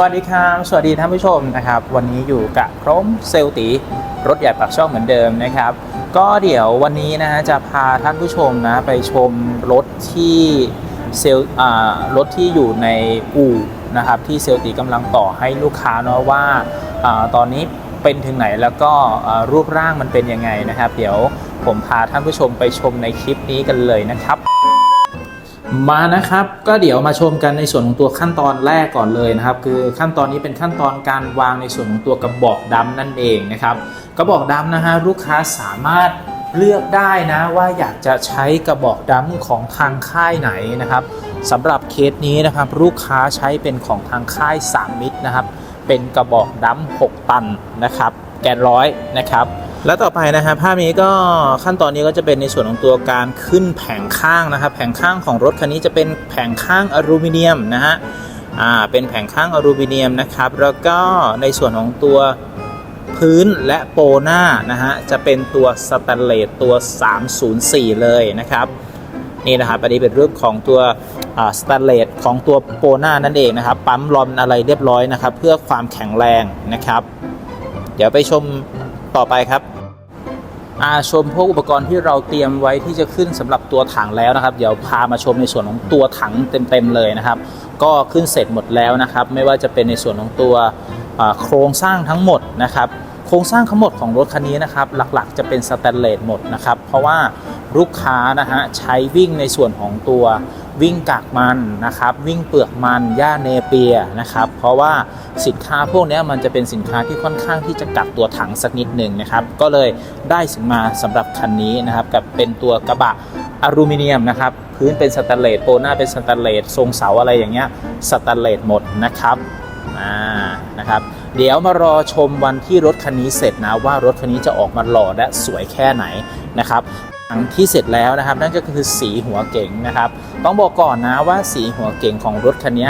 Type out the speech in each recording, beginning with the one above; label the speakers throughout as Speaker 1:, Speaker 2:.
Speaker 1: วัสดีครับสวัสดีท่านผู้ชมนะครับ วันนี้อยู่กับพร้อมเซลตีรถใหญ่ปากช่องเหมือนเดิมนะครับ ก็เดี๋ยววันนี้นะฮะจะพาท่านผู้ชมนะไปชมรถที่เซลอ่ารถที่อยู่ในอู่นะครับที่เซลตีกำลังต่อให้ลูกค้าเนาะว่าอาตอนนี้เป็นถึงไหนแล้วก็รูปร่างมันเป็นยังไงนะครับ เดี๋ยวผมพาท่านผู้ชมไปชมในคลิปนี้กันเลยนะครับ มานะครับก็เดี๋ยวมาชมกันในส่วนของตัวขั้นตอนแรกก่อนเลยนะครับ คือขั้นตอนนี้เป็นขั้นตอนการวางในส่วนของตัวกระบอกดำนั่นเองนะครับกระบอกดำนะฮะลูกค้าสามารถเลือกได้นะว่าอยากจะใช้กระบอกดำของทางค่ายไหนนะครับสำหรับเคสนี้นะครับลูกค้าใช้เป็นของทางค่าย 3 มิตรนะครับ เป็นกระบอกดำ6ตันนะครับ แกนร้อยนะครับ แล้วต่อไปนะฮะภาพนี้ก็ขั้นตอนนี้ก็จะเป็นในส่วนของตัวการขึ้นแผงข้างนะครับ แผงข้างของรถคันนี้จะเป็นแผงข้างอลูมิเนียมนะฮะอ่าเป็นแผงข้างอลูมิเนียมนะครับ แล้วก็ในส่วนของตัวพื้นและโปหน้านะฮะจะเป็นตัวสแตนเลสตัว 304 เลยนะครับนี่นะครับอันนี้เป็นรูปของตัวสแตนเลสของตัวโปหน้านั่นเองนะครับ ปั๊มลอมอะไรเรียบร้อยนะครับ เพื่อความแข็งแรงนะครับ เดี๋ยวไปชม ต่อไปครับอาชมพวกอุปกรณ์ที่เราเตรียมไว้ที่จะขึ้นสำหรับตัวถังแล้วนะครับ เดี๋ยวพามาชมในส่วนของตัวถังเต็มๆเลยนะครับ ก็ขึ้นเสร็จหมดแล้วนะครับ ไม่ว่าจะเป็นในส่วนของตัวโครงสร้างทั้งหมดนะครับ โครงสร้างทั้งหมดของรถคันนี้นะครับ หลักๆ จะเป็นสแตนเลสหมดนะครับ เพราะว่าลูกค้านะฮะใช้วิ่งในส่วนของตัว วิ่งกากมันนะครับ วิ่งเปลือกมันหญ้าเนเปียนะครับ เพราะว่าสินค้าพวกนี้มันจะเป็นสินค้าที่ค่อนข้างที่จะกักตัวถังสักนิดหนึ่งนะครับ ก็เลยได้สิ่งมาสำหรับคันนี้นะครับกับเป็นตัวกระบะอลูมิเนียมนะครับ พื้นเป็นสแตนเลสโปหน้าเป็นสแตนเลสทรงเสาอะไรอย่างเงี้ยสแตนเลสหมดนะครับอ่านะครับเดี๋ยวมารอชมวันที่รถคันนี้เสร็จนะว่ารถคันนี้จะออกมาหล่อและสวยแค่ไหนนะครับ อันที่เสร็จแล้วนะครับ นั่นก็คือสีหัวเก๋งนะครับ ต้องบอกก่อนนะว่าสีหัวเก๋งของรถคันนี้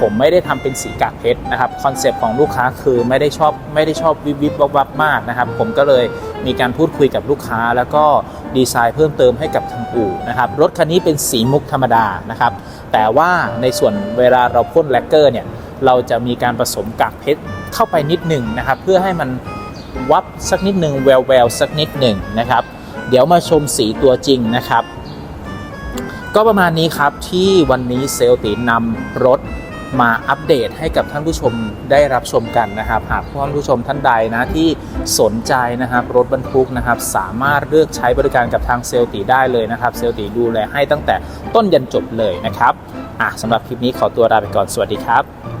Speaker 1: ผมไม่ได้ทำเป็นสีกากเพชรนะครับคอนเซปต์ของลูกค้าคือไม่ได้ชอบไม่ได้ชอบวิบวิบวับวับมากนะครับ ผมก็เลยมีการพูดคุยกับลูกค้า แล้วก็ดีไซน์เพิ่มเติมให้กับทางอู่นะครับรถคันนี้เป็นสีมุกธรรมดานะครับ แต่ว่าในส่วนเวลาเราพ่นแลกเกอร์เนี่ยเราจะมีการผสมกากเพชรเข้าไปนิดหนึ่งนะครับ เพื่อให้มันวับสักนิดหนึ่งแววแววสักนิดหนึ่งนะครับ เดี๋ยวมาชมสีตัวจริงนะครับ ก็ประมาณนี้ครับที่วันนี้เซลตีนำรถมาอัปเดตให้กับท่านผู้ชมได้รับชมกันนะครับ หากท่านผู้ชมท่านใดนะที่สนใจนะครับรถบรรทุกนะครับ สามารถเลือกใช้บริการกับทางเซลตีได้เลยนะครับ เซลตีดูแลให้ตั้งแต่ต้นยันจบเลยนะครับอะสำหรับคลิปนี้ขอตัวลาไปก่อนสวัสดีครับ